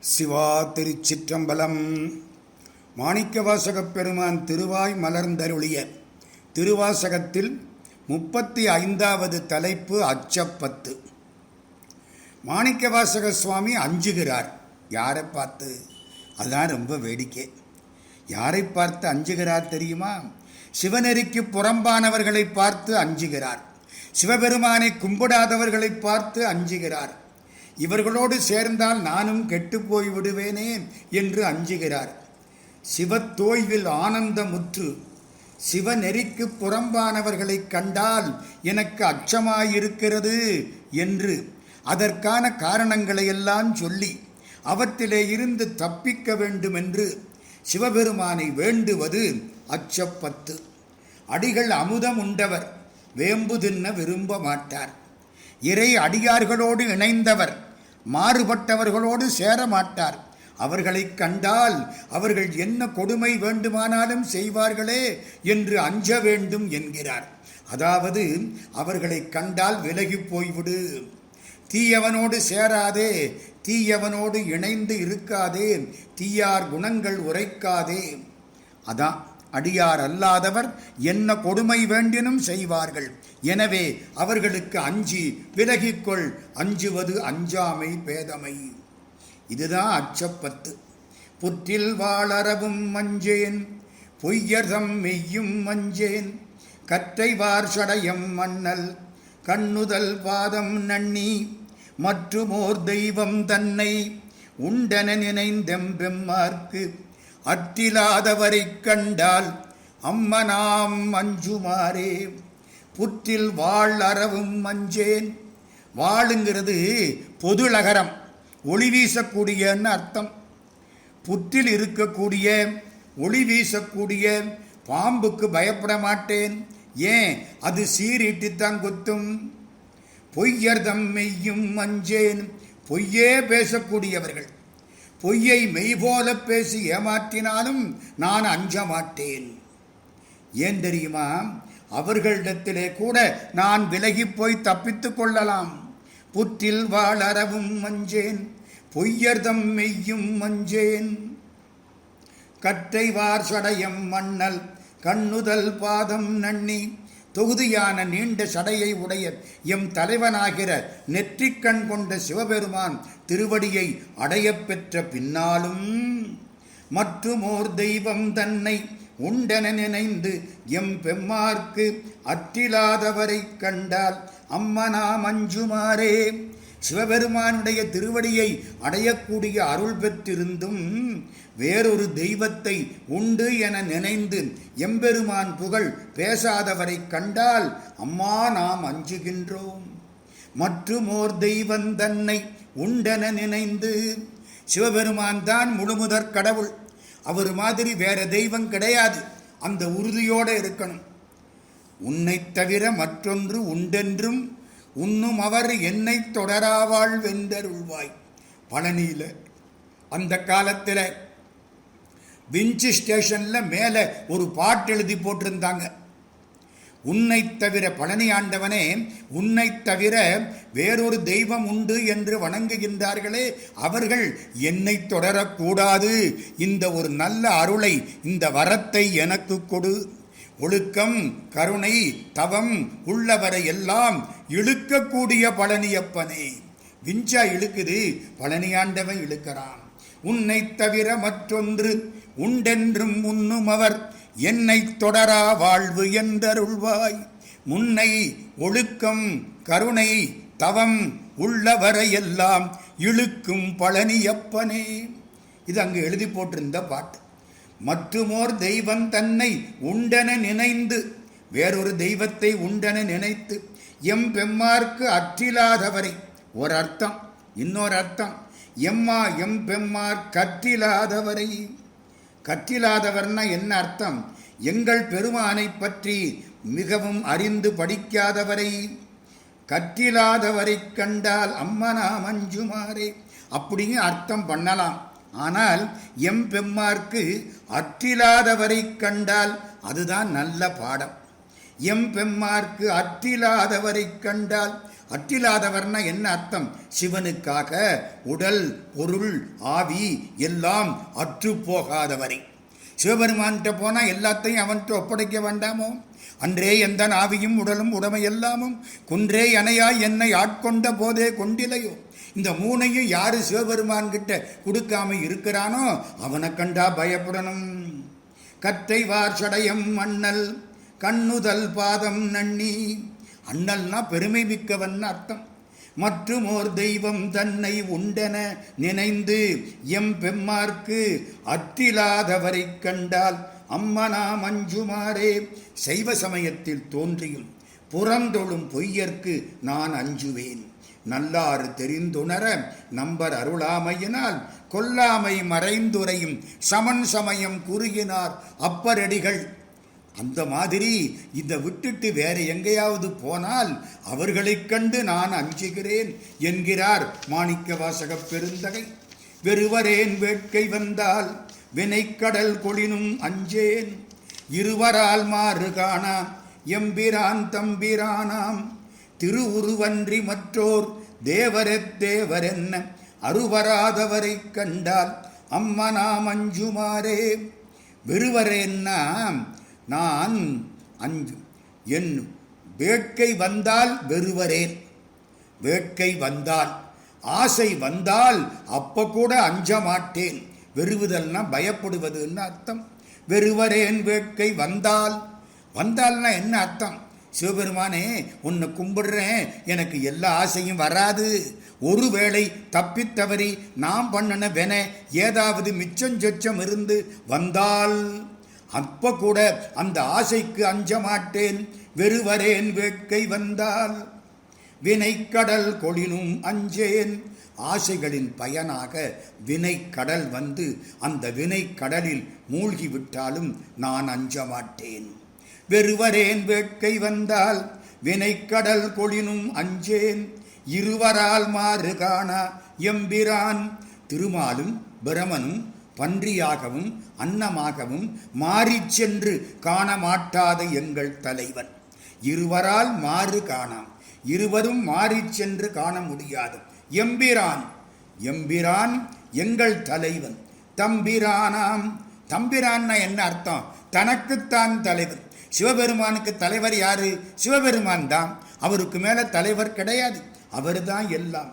சிவா திருச்சிற்றம்பலம். மாணிக்கவாசகப் பெருமான் திருவாய் மலர்ந்தருளிய திருவாசகத்தில் முப்பத்தி ஐந்தாவது தலைப்பு அச்சப்பத்து. மாணிக்கவாசக சுவாமி அஞ்சுகிறார். யாரை பார்த்து? அதுதான் ரொம்ப வேடிக்கை. யாரை பார்த்து அஞ்சுகிறார் தெரியுமா? சிவநெறிக்கு புறம்பானவர்களை பார்த்து அஞ்சுகிறார். சிவபெருமானை கும்பிடாதவர்களை பார்த்து அஞ்சுகிறார். இவர்களோடு சேர்ந்தால் நானும் கெட்டு விடுவேனே என்று அஞ்சுகிறார். சிவத்தோய்வில் ஆனந்தமுற்று சிவநெறிக்கு புறம்பானவர்களைக் கண்டால் எனக்கு அச்சமாயிருக்கிறது என்று அதற்கான காரணங்களையெல்லாம் சொல்லி அவற்றிலே இருந்து தப்பிக்க வேண்டுமென்று சிவபெருமானை வேண்டுவது அச்சப்பத்து. அடிகள் அமுதம் உண்டவர் வேம்பு தின்ன விரும்ப மாட்டார். இறை அடியார்களோடு இணைந்தவர் மாறுபட்டவர்களோடு சேர மாட்டார் அவர்களை கண்டால் அவர்கள் என்ன கொடுமை வேண்டுமானாலும் செய்வார்களே என்று அஞ்ச வேண்டும் என்கிறார். அதாவது அவர்களை கண்டால் விலகி போய்விடு. தீயவனோடு சேராதே தீயவனோடு இணைந்து இருக்காதே தீயார் குணங்கள் உரைக்காதே. அதான் அடியார் அல்லாதவர் என்ன கொடுமை வேண்டினும் செய்வார்கள். எனவே அவர்களுக்கு அஞ்சி விலகிக்கொள் அஞ்சுவது அஞ்சாமை பேதமை. இதுதான் அச்சப்பத்து. புற்றில் வாழறவும் மஞ்சேன் பொய்யர்தம் மெய்யும் மஞ்சேன் கற்றை வார்ஷடையம் மண்ணல் கண்ணுதல் பாதம் நன்னி மற்றுமோர் தெய்வம் தன்னை உண்டன நினைந்தெம்பெம்மார்க்கு அத்திலாதவரைக் கண்டால் அம்மனாம் அஞ்சுமாறே. புற்றில் வாழ் அறவும் மஞ்சேன். வாளுங்கிறது பொதுளகரம் ஒளி வீசக்கூடியன்னு அர்த்தம். புற்றில் இருக்கக்கூடிய ஒளி வீசக்கூடிய பாம்புக்கு பயப்பட மாட்டேன். ஏன்? அது சீரிட்டுத்தான் குத்தும். பொய்யர்தம் மெய்யும் மஞ்சேன். பொய்யே பேசக்கூடியவர்கள். பொய்யை மெய்போல பேசி ஏமாற்றினாலும் நான் அஞ்ச மாட்டேன். ஏன் தெரியுமா? அவர்களிடத்திலே கூட நான் விலகி போய் தப்பித்துக் கொள்ளலாம். புற்றில் வாழறவும் மஞ்சேன் பொய்யர்தம் மெய்யும் மஞ்சேன். கற்றை வார் சடையம் மண்ணல் கண்ணுதல் பாதம் நன்னி தொகுதியான நீண்ட சடையை உடைய எம் தலைவனாகிற நெற்றிக்கண் கொண்ட சிவபெருமான் திருவடியை அடையப்பெற்ற பின்னாலும் மற்றுமோர் தெய்வம் தன்னை உண்டென நினைந்து எம் பெம்மார்க்கு அற்றிலாதவரை கண்டால் அம்மனா மஞ்சுமாரே. சிவபெருமானுடைய திருவடியை அடையக்கூடிய அருள் பெற்றிருந்தும் வேறொரு தெய்வத்தை உண்டு என நினைந்து எம்பெருமான் புகழ் பேசாதவரை கண்டால் அம்மா நாம் அஞ்சுகின்றோம். மற்றுமோர் தெய்வம் தன்னை உண்டென நினைந்து சிவபெருமான் தான் முழுமுதற் கடவுள். அவர் மாதிரி வேற தெய்வம் கிடையாது. அந்த உறுதியோடு இருக்கணும். உன்னை தவிர மற்றொன்று உண்டென்றும் உன்னும் அவர் என்னை தொடராவாள் வென்றருள்வாய். பழனியில் அந்த காலத்தில் விஞ்சி ஸ்டேஷனில் மேலே ஒரு பாட்டு எழுதி போட்டிருந்தாங்க. உன்னை தவிர பழனி ஆண்டவனே உன்னை தவிர வேறொரு தெய்வம் உண்டு என்று வணங்குகின்றார்களே அவர்கள் என்னை தொடரக்கூடாது. இந்த ஒரு நல்ல அருளை இந்த வரத்தை எனக்கு கொடு. ஒழுக்கம் கருணை தவம் உள்ளவரை எல்லாம் இழுக்கக்கூடிய பழனியப்பனே. விஞ்சா இழுக்குது பழனியாண்டவன் இழுக்கிறான். உன்னை தவிர மற்றொன்று உண்டென்றும் உண்ணும் அவர். என்னை தொடரா வாழ்வு என்றருள்வாய். முன்னை ஒழுக்கம் கருணை தவம் உள்ளவரையெல்லாம் இழுக்கும் பழனியப்பனே. இது அங்கு எழுதி போட்டிருந்த பாட்டு. மற்றுமோர் தெய்வம் தன்னை உண்டென நினைந்து வேறொரு தெய்வத்தை உண்டென நினைத்து எம் பெம்மார்க்கு அற்றிலாதவரை. ஒரு அர்த்தம் இன்னொரு அர்த்தம் எம்மா எம் பெம்மார் கற்றிலாதவரை. கற்றிலாதவர்னா என்ன அர்த்தம்? எங்கள் பெருமானை பற்றி மிகவும் அறிந்து படிக்காதவரை கற்றிலாதவரை கண்டால் அம்மனா மஞ்சுமாரே அப்படின்னு அர்த்தம் பண்ணலாம். ஆனால் எம் பெம்மார்க்கு அற்றிலாதவரை கண்டால் அதுதான் நல்ல பாடம். எம் பெம்மார்க்கு அற்றிலாதவரை கண்டால் அற்றிலாதவர்னா என்ன அர்த்தம்? சிவனுக்காக உடல் பொருள் ஆவி எல்லாம் அற்று போகாதவரை சிவபெருமான்கிட்ட போனால் எல்லாத்தையும் அவன்கிட்ட ஒப்படைக்க வேண்டாமோ? அன்றே எந்த ஆவியும் உடலும் உடமை எல்லாமும் குன்றே அணையாய் என்னை ஆட்கொண்ட போதே கொண்டிலையோ? இந்த மூணையும் யாரு சிவபெருமான்கிட்ட கொடுக்காம இருக்கிறானோ அவனை கண்டா பயப்படணும். கத்தை வார்ஷடையம் மண்ணல் கண்ணுதல் பாதம் நன்னி. அண்ணல்னா பெருமை மிக்கவன் அர்த்தம். மற்றும் ஓர் தெய்வம் தன்னை உண்டென நினைந்து எம் பெம்மார்க்கு அற்றிலாதவரை கண்டால் அம்மனா மஞ்சுமாரே சைவ சமயத்தில் தோன்றியும் புறந்தொழும் பொய்யர்க்கு நான் அஞ்சுவேன். நல்லாறு தெரிந்துணர நம்பர் அருளாமையினால் கொல்லாமை மறைந்துரையும் சமன் சமயம் கூறுகினார் அப்பரடிகள். அந்த மாதிரி இதை விட்டுட்டு வேற எங்கேயாவது போனால் அவர்களைக் கண்டு நான் அஞ்சுகிறேன் என்கிறார் மாணிக்க வாசக பெருந்தகை. வெறுவரேன் வேட்கை வந்தால் வினைக்கடல் கொளினும் அஞ்சேன். இருவரால் மாறு காணா எம்பிரான் தம்பிரானாம். திருவுருவன்றி மற்றோர் தேவரெத் தேவரென்ன அருவராதவரை கண்டால் அம்மனாம் அஞ்சுமாறே. வெறுவரேன்னா நான் அஞ்சு. என் வேட்கை வந்தால் வெறுவரேன். வேட்கை வந்தால் ஆசை வந்தால் அப்போ கூட அஞ்ச மாட்டேன். வெறுவுதல்னா பயப்படுவதுன்னு அர்த்தம். வெறுவரேன் வேட்கை வந்தால். வந்தால்னா என்ன அர்த்தம்? சிவபெருமானே உன்னை கும்பிடுறேன். எனக்கு எல்லா ஆசையும் வராது. ஒருவேளை தப்பித்தவறி நாம் பண்ணின வென ஏதாவது மிச்சம் சொச்சம் இருந்து வந்தால் அப்ப கூட அந்த ஆசைக்கு அஞ்ச மாட்டேன் வெறுவரேன் வேட்கை வந்தால் வினைக்கடல் கொளினும் அஞ்சேன். ஆசைகளின் பயனாக வினைக்கடல் வந்து அந்த வினைக்கடலில் மூழ்கிவிட்டாலும் மூழ்கி விட்டாலும் நான் அஞ்ச மாட்டேன் வெறுவரேன் வேட்கை வந்தால் வினைக்கடல் கொளினும் அஞ்சேன். இருவரால் மாறு காணா எம்பிரான். திருமாலும் பிரமனும் பன்றியாகவும் அன்னமாகவும் மாறிச் சென்று காண மாட்டாத எங்கள் தலைவன். இருவரால் மாறு காணாம். இருவரும் மாறிச் சென்று காண முடியாது. எம்பிரான் எம்பிரான் எங்கள் தலைவன். தம்பிரானாம் தம்பிரான்னா என்ன அர்த்தம்? தனக்குத்தான் தலைவன். சிவபெருமானுக்கு தலைவர் யாரு? சிவபெருமான் தான். அவருக்கு மேல தலைவர் கிடையாது. அவர்தான் எல்லாம்.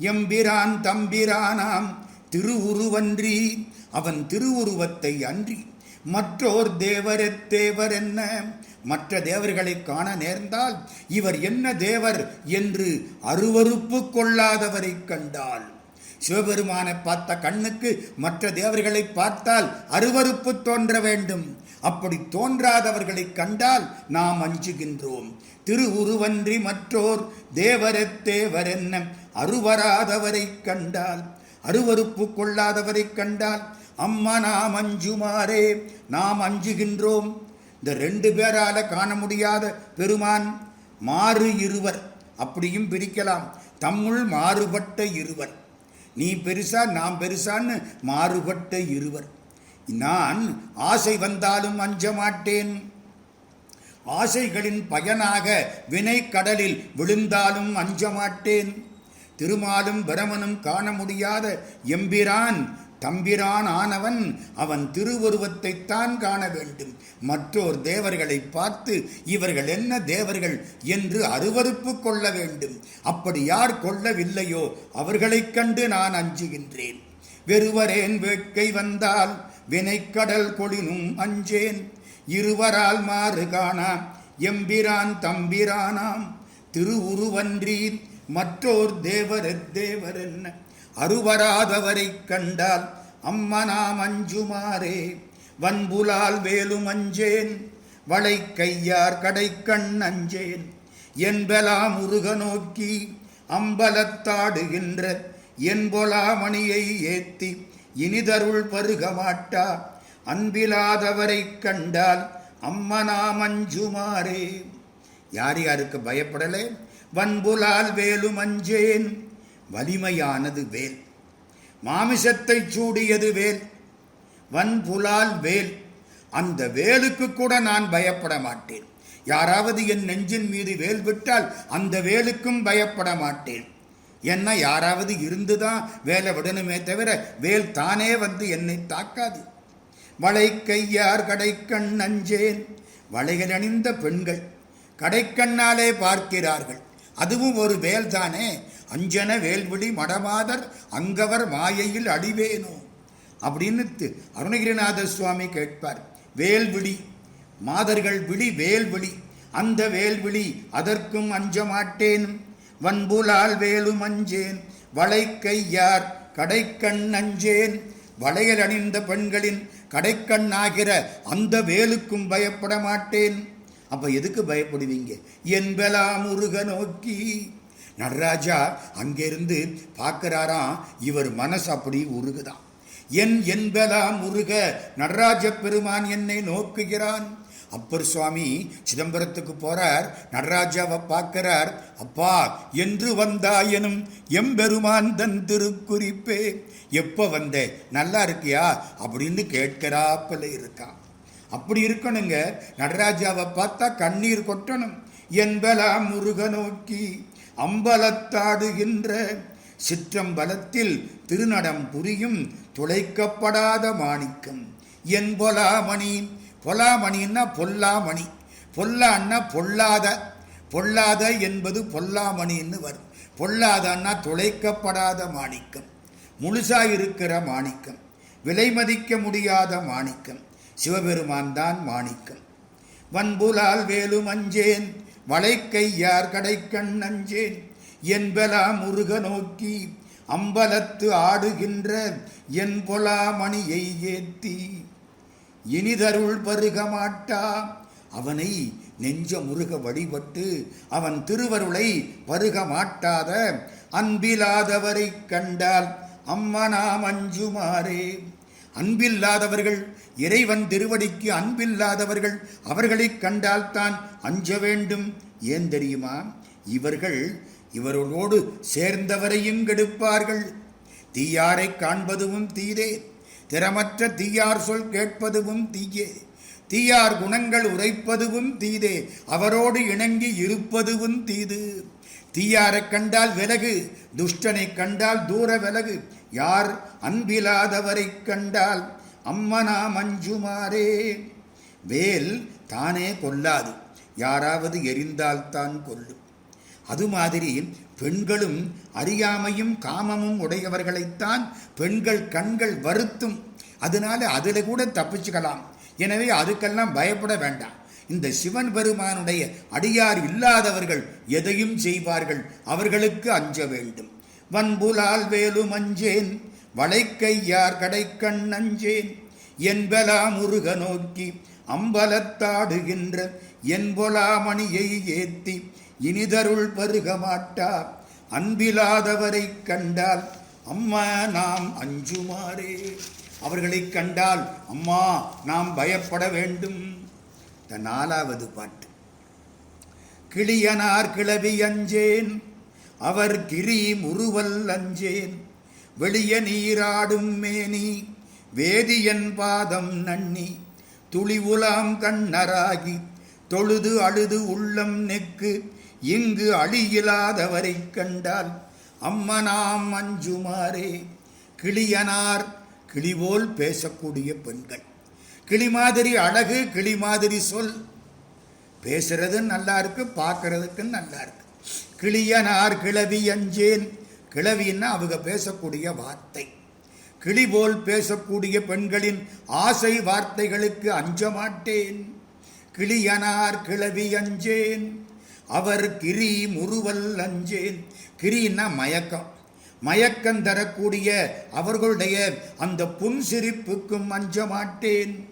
எம்பிரான் தம்பிரானாம் திருவுருவன்றி அவன் திருவுருவத்தை அன்றி மற்றோர் தேவரெத் தேவர் என்ன? மற்ற தேவர்களை காண நேர்ந்தால் இவர் என்ன தேவர் என்று அருவருப்பு கொள்ளாதவரை கண்டால். சிவபெருமானை பார்த்த கண்ணுக்கு மற்ற தேவர்களை பார்த்தால் அருவருப்பு தோன்ற வேண்டும். அப்படி தோன்றாதவர்களை கண்டால் நாம் அஞ்சுகின்றோம். திரு உருவன்றி மற்றோர் தேவரெத் தேவர் என்ன? அருவராதவரை கண்டால் அருவருப்பு கொள்ளாதவரை கண்டால் அம்மா நாம் அஞ்சுமாறே நாம் அஞ்சுகின்றோம். இந்த ரெண்டு பேரால காண முடியாத பெருமான் மாறு இருவர். அப்படியும் பிரிக்கலாம். தம்முள் மாறுபட்ட இருவர். நீ பெருசா நாம் பெருசான்னு மாறுபட்ட இருவர். நான் ஆசை வந்தாலும் அஞ்ச மாட்டேன். ஆசைகளின் பயனாக வினை கடலில் விழுந்தாலும் அஞ்ச மாட்டேன். திருமாலும் பிரமனும் காண முடியாத எம்பிரான் தம்பிரான் ஆனவன் அவன் திருவுருவத்தைத்தான் காண வேண்டும். மற்றோர் தேவர்களை பார்த்து இவர்கள் என்ன தேவர்கள் என்று அருவருப்பு கொள்ள வேண்டும். அப்படி யார் கொள்ளவில்லையோ அவர்களைக் கண்டு நான் அஞ்சுகின்றேன். வெறுவரேன் வேட்கை வந்தால் வினைக்கடல் கொடினும் அஞ்சேன். இருவரால் மாறு காணா எம்பிரான் தம்பிரானாம். திருவுருவன்றீர் மற்றோர் தேவரத் தேவரென்ன. அறுவராதவரை கண்டால் அம்மனாம் அஞ்சுமாறே வன்புலால் வேலும் அஞ்சேன் வளை கையார் கடைக்கண் அஞ்சேன் என்பலா முருக நோக்கி அம்பலத்தாடுகின்ற என்பொலா மணியை ஏத்தி இனிதருள் பருக மாட்டா அன்பிலாதவரை கண்டால் நாம் அஞ்சுமாரே யார் யாருக்கு பயப்படலே? வன்புலால் வேலும் அஞ்சேன் வலிமையானது வேல். மாமிசத்தை சூடியது வேல். வன்புலால் வேல். அந்த வேலுக்கு கூட நான் பயப்பட மாட்டேன். யாராவது என் நெஞ்சின் மீது வேல் விட்டால் அந்த வேலுக்கும் பயப்பட மாட்டேன். என்ன யாராவது இருந்துதான் வேலை விடணுமே தவிர வேல் தானே வந்து என்னை தாக்காது. வளை கையார் கடைக்கண் நஞ்சேன் வளைகள் அணிந்த பெண்கள் கடைக்கண்ணாலே பார்க்கிறார்கள். அதுவும் ஒரு வேல் தானே அஞ்சன வேல்விழி மடமாதர் அங்கவர் மாயையில் அடிவேனோ? அப்படின்னு அருணகிரிநாதர் அருணகிரிநாத சுவாமி கேட்பார். வேல்விழி மாதர்கள் விழி வேல்விழி அந்த வேல்விழி அதற்கும் அஞ்ச மாட்டேன் வன்புலால் வேலும் அஞ்சேன் வளை கையார் கடைக்கண் அஞ்சேன். வளையல் அணிந்த பெண்களின் கடைக்கண்ணாகிற அந்த வேலுக்கும் பயப்பட மாட்டேன் அப்ப எதுக்கு பயப்படுவீங்க? என்பலா முருக நோக்கி நடராஜா அங்கிருந்து பார்க்கிறாராம் இவர் மனசு அப்படி உருகுதான் என் என்பதாம் உருக நடராஜ பெருமான் என்னை நோக்குகிறான். அப்பர் சுவாமி சிதம்பரத்துக்கு போறார் நடராஜாவை பார்க்கிறார் அப்பா என்று வந்தாயனும் எம்பெருமான் தன் திருக்குறிப்பே எப்போ வந்த நல்லா இருக்கியா? அப்படின்னு கேட்கிறாப்பல இருக்கான் அப்படி இருக்கணுங்க நடராஜாவை பார்த்தா கண்ணீர் கொட்டணும். என்பலா முருக நோக்கி. அம்பலத்தாடுகின்ற சிற்றம்பலத்தில் திருநடம் புரியும் துளைக்கப்படாத மாணிக்கம். என் பொலாமணி பொலாமணின்னா பொல்லாமணி பொல்லான்னா பொல்லாத பொல்லாத என்பது பொல்லாமணின்னு வரும். பொல்லாதன்னா துளைக்கப்படாத மாணிக்கம். முழுசா இருக்கிற மாணிக்கம். விலை மதிக்க முடியாத மாணிக்கம். சிவபெருமான் தான் மாணிக்கம். வன்புலால் வேலும் வளைக்கை யார் கடைக்கண் நஞ்சேன்? என்பலா முருக நோக்கி அம்பலத்து ஆடுகின்ற என் பொலாமணியை ஏத்தி. இனிதருள் பருக மாட்டா அவனை நெஞ்ச முருக வழிபட்டு அவன் திருவருளை பருக மாட்டாத அன்பிலாதவரை கண்டால் அம்மனாம் அஞ்சுமாறே அன்பில்லாதவர்கள் இறைவன் திருவடிக்கு அன்பில்லாதவர்கள் அவர்களைக் கண்டால்தான் அஞ்ச வேண்டும். ஏன் தெரியுமா? இவர்கள் இவர்களோடு சேர்ந்தவரையும் கெடுப்பார்கள். தீயாரை காண்பதுவும் தீதே. திறமற்ற தீயார் சொல் கேட்பதுவும் தீயே. தீயார் குணங்கள் உரைப்பதுவும் தீதே. அவரோடு இணங்கி இருப்பதுவும் தீது. தீயாரைக் கண்டால் விலகு துஷ்டனை கண்டால் தூர விலகு. யார் அன்பிலாதவரைக் கண்டால் அம்மனா மஞ்சுமாரே. வேல் தானே கொல்லாது யாராவது எரிந்தால்தான் கொல்லும் அது மாதிரி பெண்களும் அறியாமையும் காமமும் உடையவர்களைத்தான் பெண்கள் கண்கள் வருத்தும். அதனால அதில் கூட தப்பிச்சுக்கலாம். எனவே அதுக்கெல்லாம் பயப்பட வேண்டாம். இந்த சிவன் பெருமானுடைய அடியார் இல்லாதவர்கள் எதையும் செய்வார்கள்? அவர்களுக்கு அஞ்ச வேண்டும். வன்புலால் வேலு அஞ்சேன் வளைக்கையார் கடைக்கண் அஞ்சேன் என்பலா முருக நோக்கி அம்பலத்தாடுகின்ற என்பொலாமணியை ஏத்தி இனிதருள் பருக மாட்டார் அன்பிலாதவரை கண்டால் அம்மா நாம் அஞ்சுமாறே. அவர்களைக் கண்டால் அம்மா நாம் பயப்பட வேண்டும். இந்த நாலாவது பாட்டு. கிளியனார் கிளவி அஞ்சேன் அவர் கிரி முறுவல் அஞ்சேன் வெளிய நீராடும் மேனி வேதியன் பாதம் நன்னி துளி உலாம் கண்ணராகி தொழுது அழுது உள்ளம் நெக்கு இங்கு அழியிலாதவரை கண்டால் அம்மனாம் அஞ்சுமாறே கிளியனார் கிளிபோல் பேசக்கூடிய பெண்கள். கிளி மாதிரி அழகு கிளி மாதிரி சொல். பேசுறதும் நல்லா இருக்கு பார்க்கறதுக்கும் நல்லா இருக்கு. கிளியனார் கிளவி அஞ்சேன். கிளவின்னா அவங்க பேசக்கூடிய வார்த்தை. கிளி போல் பேசக்கூடிய பெண்களின் ஆசை வார்த்தைகளுக்கு அஞ்ச மாட்டேன். கிளியனார் கிளவி அஞ்சேன். அவர் கிரி முறுவல் அஞ்சேன். கிரின்னா மயக்கம். மயக்கம் தரக்கூடிய அவர்களுடைய அந்த புன்சிரிப்புக்கும் அஞ்ச மாட்டேன்.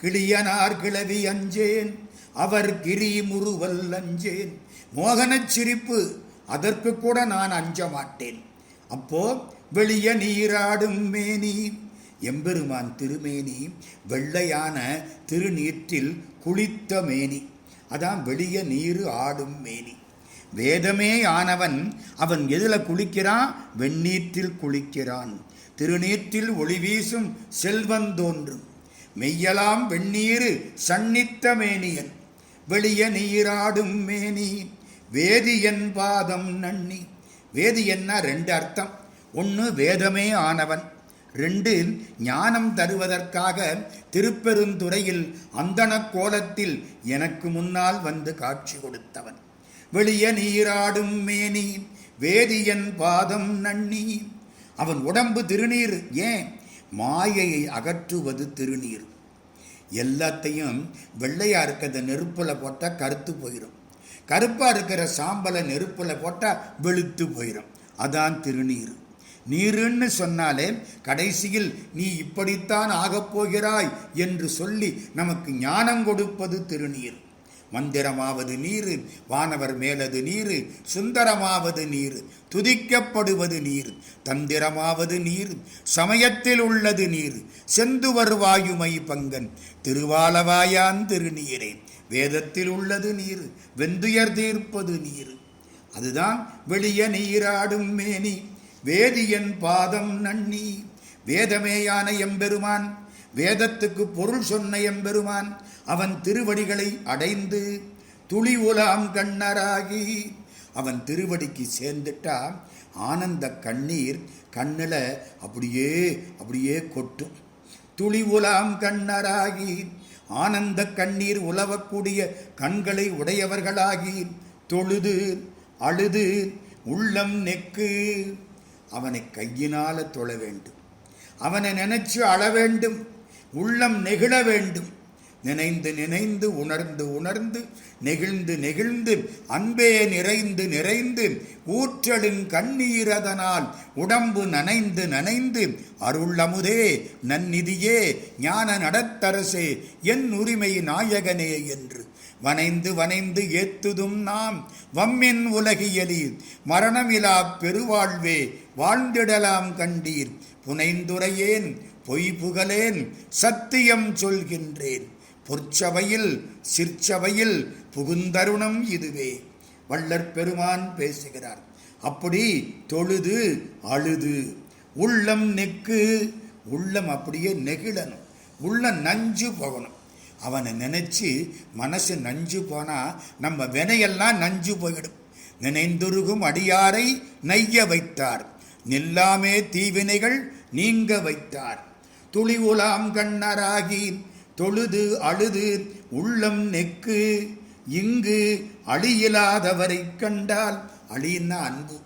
கிளியனார் கிளவி அஞ்சேன் அவர் கிரி முறுவல் அஞ்சேன். மோகனச் சிரிப்பு அதற்கு கூட நான் அஞ்ச மாட்டேன். அப்போ வெளிய நீராடும் மேனி எம்பெருமான் திருமேனி வெள்ளையான திருநீற்றில் குளித்த மேனி. அதான் வெளிய நீரு ஆடும் மேனி. வேதமே ஆனவன் அவன் எதில் குளிக்கிறான்? வெந்நீற்றில் குளிக்கிறான். திருநீற்றில் ஒளி வீசும் செல்வந்தோன்றும். மெய்யலாம் வெண்ணீரு சன்னித்த மேனியன். வெளிய நீராடும் மேனி. வேதியன் பாதம் நன்னி. வேதியன்னா ரெண்டு அர்த்தம். ஒன்று வேதமே ஆனவன். ரெண்டு ஞானம் தருவதற்காக திருப்பெருந்துறையில் அந்தன கோலத்தில் எனக்கு முன்னால் வந்து காட்சி கொடுத்தவன். வெளிய நீராடும் மேனி. வேதியன் பாதம் நன்னி. அவன் உடம்பு திருநீர். ஏன்? மாயையை அகற்றுவது திருநீர். எல்லாத்தையும் வெள்ளையாக இருக்கிறத நெருப்பில் போட்டால் கருத்து போயிடும் கருப்பாக இருக்கிற சாம்பலை நெருப்பில் போட்டால் வெளுத்து போயிடும் அதான் திருநீர். நீருன்னு சொன்னாலே கடைசியில் நீ இப்படித்தான் ஆகப் போகிறாய் என்று சொல்லி நமக்கு ஞானம் கொடுப்பது திருநீர். மந்திரமாவது நீர் வானவர் மேலது நீர் சுந்தரமாவது நீர் துதிக்கப்படுவது நீர் தந்திரமாவது நீர் சமயத்தில் உள்ளது நீர் செந்துவர் வாயுமை பங்கன் திருவாலவாயான் திருநீரே வேதத்தில் உள்ளது நீர் வெந்துயர் தீர்ப்பது நீர். அதுதான் வெளிய நீராடும் மேனி வேதியன் பாதம் நன்னி வேதமேயான எம்பெருமான் வேதத்துக்கு பொருள் சொன்ன எம்பெருமான் அவன் திருவடிகளை அடைந்து துளி உலாம் கண்ணராகி அவன் திருவடிக்கு சேர்ந்துட்டா ஆனந்த கண்ணீர் கண்ணில் அப்படியே அப்படியே கொட்டும். துளி உலாம் கண்ணராகி ஆனந்த கண்ணீர் உலவக்கூடிய கண்களை உடையவர்களாகி தொழுது அழுது உள்ளம் நெக்கு அவனை கையினால தொழ வேண்டும். அவனை நினைச்சு அழ வேண்டும். உள்ளம் நெகிழ வேண்டும். நினைந்து நினைந்து உணர்ந்து உணர்ந்து நெகிழ்ந்து நெகிழ்ந்து அன்பே நிறைந்து நிறைந்து ஊற்றலின் கண்ணீரதனால் உடம்பு நனைந்து நனைந்து அருளமுதே நன்னிதியே ஞான நடத்தரசே என் உரிமை நாயகனே என்று. வனைந்து வனைந்து ஏத்துதும் நாம் வம்மின் உலகியலீர் மரணமிலா பெருவாழ்வே வாழ்ந்திடலாம் கண்டீர். புனைந்துரையேன் பொய் புகழேன் சத்தியம் சொல்கின்றேன். பொற்சபையில் சிற்சபையில் புகுந்தருணம் இதுவே. வள்ளற் பெருமான் பேசுகிறார். அப்படி தொழுது அழுது. உள்ளம் நெக்கு உள்ளம் அப்படியே நெகிழணும். உள்ள நஞ்சு போகணும். அவனை நினைச்சு மனசு நஞ்சு போனால் நம்ம வினையெல்லாம் நஞ்சு போயிடும். நினைந்துருகும் அடியாரை நைய வைத்தார். நில்லாமே தீவினைகள் நீங்க வைத்தார். துளி உலாம் கண்ணராகி தொழுது அழுது உள்ளம் நெக்கு. இங்கு அழியில்லாதவரை கண்டால் அழியின்னா அன்பு.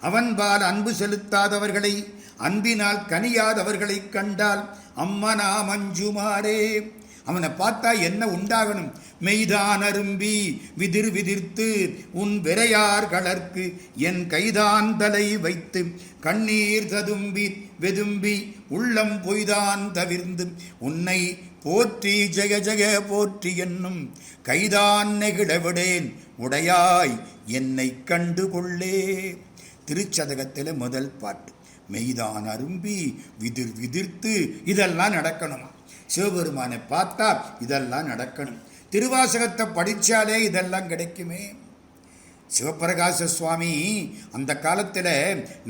அவன்பால் அன்பு செலுத்தாதவர்களை அன்பினால் கனியாதவர்களை கண்டால் அம்மனா மஞ்சுமாரே அவனை பார்த்தா என்ன உண்டாகணும்? மெய்தான் அரும்பி விதிர் விதிர்த்து உன் விரையார் கலர்க்கு என் கைதான் தலை வைத்து கண்ணீர் ததும்பி வெதும்பி உள்ளம் பொய்தான் தவிர்ந்து உன்னை போற்றி ஜெய ஜெய போற்றி என்னும் கைதான் நெகிழவிடேன் உடையாய் என்னை கண்டு கொள்ளே. திருச்சதகத்தில் முதல் பாட்டு மெய்தான் அரும்பி விதிர் விதிர்த்து இதெல்லாம் நடக்கணுமா? சிவபெருமானை பார்த்தா இதெல்லாம் நடக்கணும். திருவாசகத்தை படித்தாலே இதெல்லாம் கிடைக்குமே. சிவபிரகாச சுவாமி அந்த காலத்தில்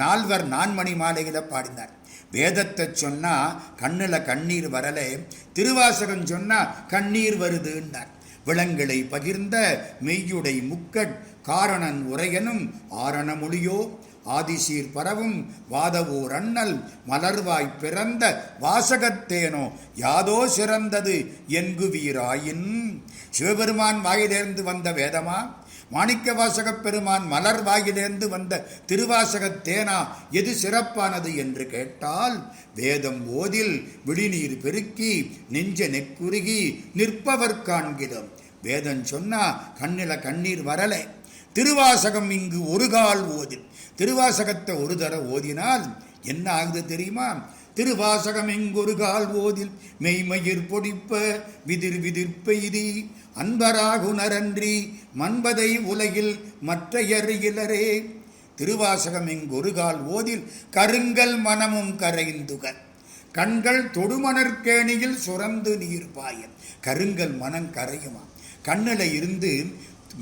நால்வர் நான்மணி மாலையில் பாடினார். வேதத்தை சொன்னால் கண்ணில் கண்ணீர் வரலை திருவாசகம் சொன்னால் கண்ணீர் வருதுன்னார். விலங்குகளை பகிர்ந்த மெய்யுடை முக்கட் காரணன் உரையனும் ஆரண மொழியோ ஆதிசீர் பரவும் வாதவூர் அண்ணல் மலர்வாய் பிறந்த வாசகத்தேனோ யாதோ சிறந்தது என்குவீராயின் சிவபெருமான் வாயிலிருந்து வந்த வேதமா? மாணிக்க வாசகப் பெருமான் மலர் வாயிலிருந்து வந்த திருவாசகத் தேனா எது சிறப்பானது என்று கேட்டால் வேதம் ஓதில் விழிநீர் பெருக்கி நெஞ்ச நெக்குருகி நிற்பவர் காண்கிறோம் வேதம் சொன்னா கண்ணில கண்ணீர் வரலை. திருவாசகம் இங்கு ஒரு கால் ஓதில். திருவாசகத்தை ஒரு தர ஓதினால் என்ன ஆகுது தெரியுமா? திருவாசகம் எங்கொரு கால் ஓதில் மெய்மயிர் பொடிப்ப விதிர் விதிர்ப்பெய்தி அன்பராகுணரன்றி மண்பதை உலகில் மற்றையர் இலரே. திருவாசகம் எங்கொரு கால் ஓதில் கருங்கல் மனமும் கரைந்துக கண்கள் தொடுமணற்கேணியில் சுரந்து நீர் பாயம் கருங்கல் மனம் கரையுமா? கண்ணில் இருந்து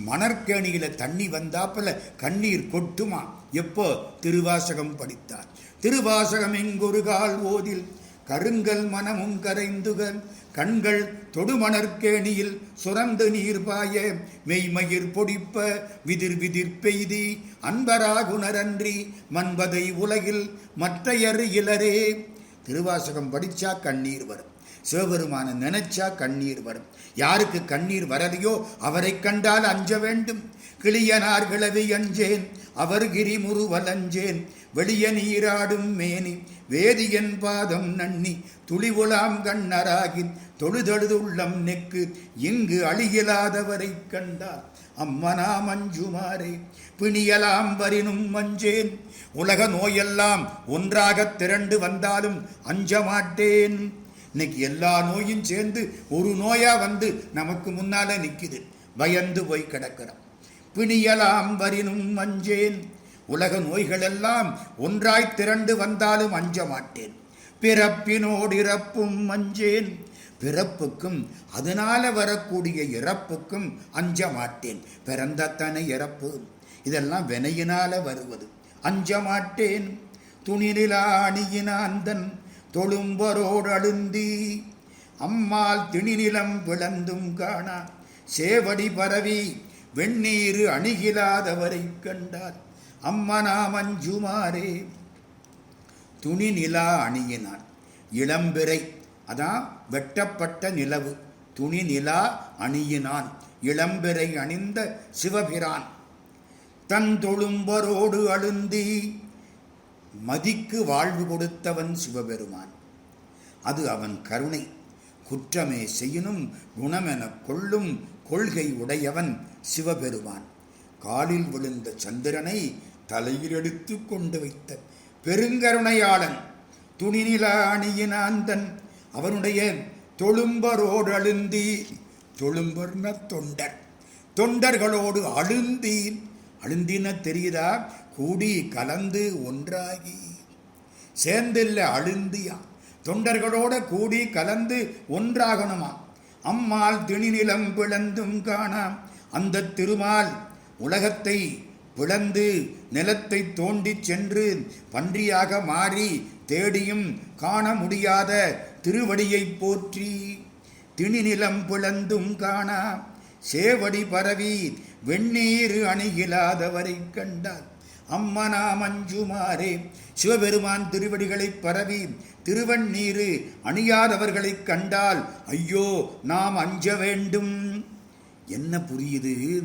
மணற்கேணியில் தண்ணி வந்தாப்புல கண்ணீர் கொட்டுமா? எப்போ திருவாசகம் படித்தார்? திருவாசகம் எங்கொரு கால் ஓதில் கருங்கல் மனமும் கரைந்துகள் கண்கள் தொடுமணற்கேணியில் சுரந்து நீர் பாய மெய்மயிர் பொடிப்ப விதிர் விதிர் பெய்தி அன்பராகுணரன்றி மன்பதை உலகில் மற்றையர் இலரே. திருவாசகம் படிச்சா கண்ணீர் வரும். சிவபெருமான நினைச்சா கண்ணீர் வரும். யாருக்கு கண்ணீர் வரலையோ அவரை கண்டால் அஞ்ச வேண்டும். கிளியனார் கிளவி அஞ்சேன். அவர் கிரிமுருவலஞ்சேன் வெளிய நீராடும் மேனி வேதியன் பாதம் நன்னி துளிவுலாம் கண்ணராகின் தொழுதழுதுள்ளம் நெக்கு இங்கு அழியலாதவரை கண்டார். அம்மனா மஞ்சுமாரே பிணியலாம் வரினும் மஞ்சேன் உலக நோயெல்லாம் ஒன்றாக திரண்டு வந்தாலும் அஞ்ச மாட்டேன். இன்னைக்கு எல்லா நோயும் சேர்ந்து ஒரு நோயா வந்து நமக்கு முன்னால நிக்குது. பயந்து போய் கிடக்கிறோம். பிணியலாம் வரினும் அஞ்சேன். உலக நோய்களெல்லாம் ஒன்றாய் திரண்டு வந்தாலும் அஞ்ச மாட்டேன். பிறப்பினோடு இறப்பும் மஞ்சேன் பிறப்புக்கும் அதனால வரக்கூடிய இறப்புக்கும் அஞ்ச மாட்டேன். பிறந்தத்தனை இறப்பு. இதெல்லாம் வினையினால வருவது. அஞ்ச மாட்டேன். துணிநிலா அணியினாந்தன் தொழும்பரோடு அழுந்தி அம்மாள் திணிநிலம் விளந்தும் காணா. சேவடி பரவி வெந்நீரு அணுகிலாதவரை கண்டார். அம்மனா மஞ்சுமாரே துணி நிலா அணியினான் இளம்பிறை அதான் வெட்டப்பட்ட நிலவு. துணி நிலா அணியினான். இளம்பிறை அணிந்த சிவபிரான். தன் தொழும்பரோடு அழுந்தி மதிக்கு வாழ்வு கொடுத்தவன் சிவபெருமான். அது அவன் கருணை. குற்றமே செய்யணும் குணமெனக் கொள்ளும் கொள்கை உடையவன் சிவபெருமான். காலில் விழுந்த சந்திரனை தலையில் எடுத்து கொண்டு வைத்த பெருங்கருணையாளன் துணிநில அணியினாந்தன் அவனுடைய தொழும்பரோடு அழுந்தி தொழும்பர்ன தொண்டர் தொண்டர்களோடு அழுந்தி அழுந்தின தெரியுதா? கூடி கலந்து ஒன்றாகி. சேர்ந்தில்ல அழுந்தியா? தொண்டர்களோட கூடி கலந்து ஒன்றாகணுமா? அம்மாள் திணிநிலம் பிளந்தும் காணாம். அந்த திருமால் உலகத்தை பிளந்து நிலத்தை தோண்டிச் சென்று பன்றியாக மாறி தேடியும் காண முடியாத திருவடியைப் போற்றி திணிநிலம் பிளந்தும் காணா சேவடி பரவி வெந்நீர் அணுகிலாதவரை கண்டார். அம்மனா மஞ்சுமாரே சிவபெருமான் திருவடிகளைப் பரவி திருவண்ணீரு அணியாதவர்களைக் கண்டால் ஐயோ நாம் அஞ்ச வேண்டும். என்ன புரியுது?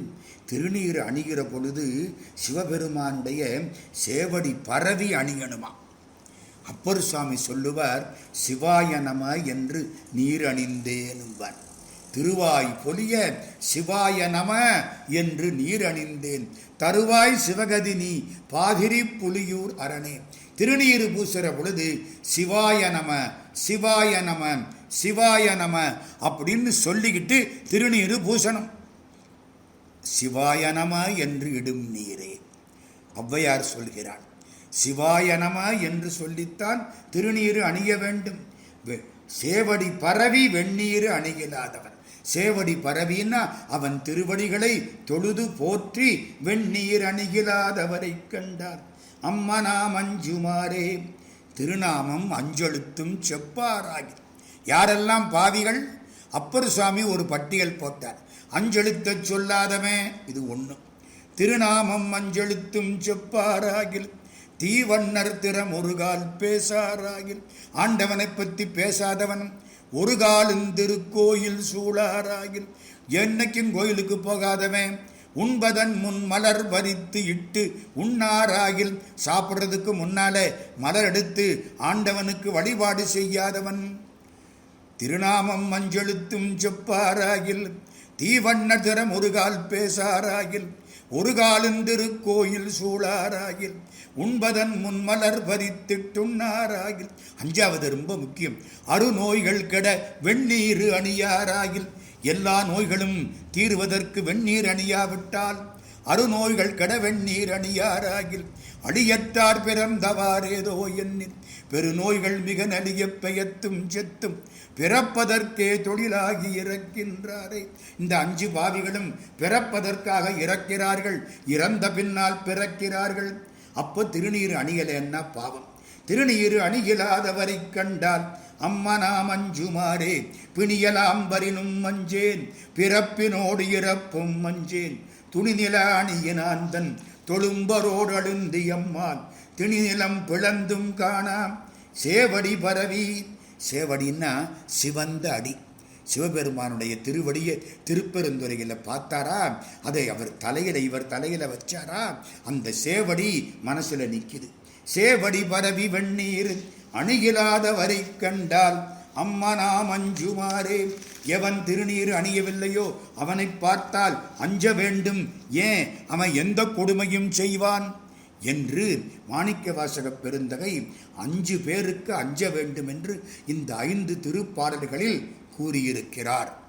திருநீர் அணிகிற பொழுது சிவபெருமானுடைய சேவடி பரவி அணியணுமா? அப்பர் சுவாமி சொல்லுவார் சிவாய நம என்று நீர் அணிந்தேனுவார். திருவாய் பொலிய சிவாய நம என்று நீர் அணிந்தேன். தருவாய் சிவகதி நீ பாதிரி புலியூர் அரணே. திருநீறு பூசுற பொழுது சிவாய நம சிவாய நம சிவாய நம அப்படின்னு சொல்லிக்கிட்டு திருநீறு பூசணும். சிவாய நம என்று இடும் நீரே ஔவையார் சொல்கிறார். சிவாய நம என்று சொல்லித்தான் திருநீறு அணிய வேண்டும். சேவடி பரவி வெந்நீர் அணுகிலாதவன் சேவடி பரவின்னா அவன் திருவடிகளை தொழுது போற்றி வெந்நீர் அணுகிலாதவரை கண்டார். அம்மனா மஞ்சுமாரே திருநாமம் அஞ்செழுத்தும் செப்பாராகி யாரெல்லாம் பாவிகள்? அப்பர் சுவாமி ஒரு பட்டியல் போட்டார். அஞ்செழுத்த சொல்லாதவன் இது ஒண்ணு. திருநாமம் அஞ்செழுத்தும் செப்பாராகில். தீவண்ணர் திறம் ஒரு கால் பேசாராகில். ஆண்டவனை பற்றி பேசாதவன் ஒரு காலும் திருக்கோயில் சூழாராகில் என்னைக்கும் கோயிலுக்கு போகாதவன் உண்பதன் முன் மலர் பறித்து இட்டு உண்ணாராயில். சாப்பிட்றதுக்கு முன்னாலே மலர் எடுத்து ஆண்டவனுக்கு வழிபாடு செய்யாதவன். திருநாமம் மஞ்சளுத்தும் செப்பாராயில். தீவண்ண திறம் ஒரு கால் பேசாராயில். ஒரு காலந்திருக்கோயில் சூழாராகில் உண்பதன் முன்மலர் பறித்திட்டுண்ணாராகில் அஞ்சாவது ரொம்ப முக்கியம். அருநோய்கள் கெட வெந்நீர் அணியாராகில் எல்லா நோய்களும் தீர்வதற்கு வெந்நீர் அணியாவிட்டால் அருநோய்கள் கெட வெந்நீர் அணியாராகில் அடியற்றார் பிறந்தவாறேதோ எண்ணில் பெருநோய்கள் மிக நலிய பெயத்தும் செத்தும் பிறப்பதற்கே தொழிலாகி இறக்கின்றாரே. இந்த அஞ்சு பாவிகளும் பிறப்பதற்காக இறக்கிறார்கள். இறந்த பின்னால் பிறக்கிறார்கள். அப்போ திருநீர் அணியலைன்னா பாவம்? திருநீர் அணியிலாதவரை கண்டால் அம்மனாம் அஞ்சுமாறே. பிணியலாம் வரினும் மஞ்சேன். பிறப்பினோடு இறப்பும் மஞ்சேன். துணிநில அணியினாந்தன் தொழும்பரோடு அழுந்தியம்மான். திணிநிலம் பிளந்தும் காணாம். சேவடி பரவி சேவடின்னா சிவந்த அடி. சிவபெருமானுடைய திருவடியை திருப்பெருந்துறையில் பார்த்தாரா? அதை அவர் தலையில் இவர் தலையில் வச்சாரா? அந்த சேவடி மனசில் நிற்கிது சேவடி பரவி வெந்நீர் அணுகிலாதவரை கண்டால் அம்மனா அஞ்சுமாறே. எவன் திருநீர் அணியவில்லையோ அவனை பார்த்தால் அஞ்ச வேண்டும். ஏன்? அவன் எந்த கொடுமையும் செய்வான். என்று மாணிக்க வாசக பெருந்தகை அஞ்சு பேருக்கு அஞ்ச வேண்டும் என்று இந்த ஐந்து திருப்பாடல்களில் கூறியிருக்கிறார்.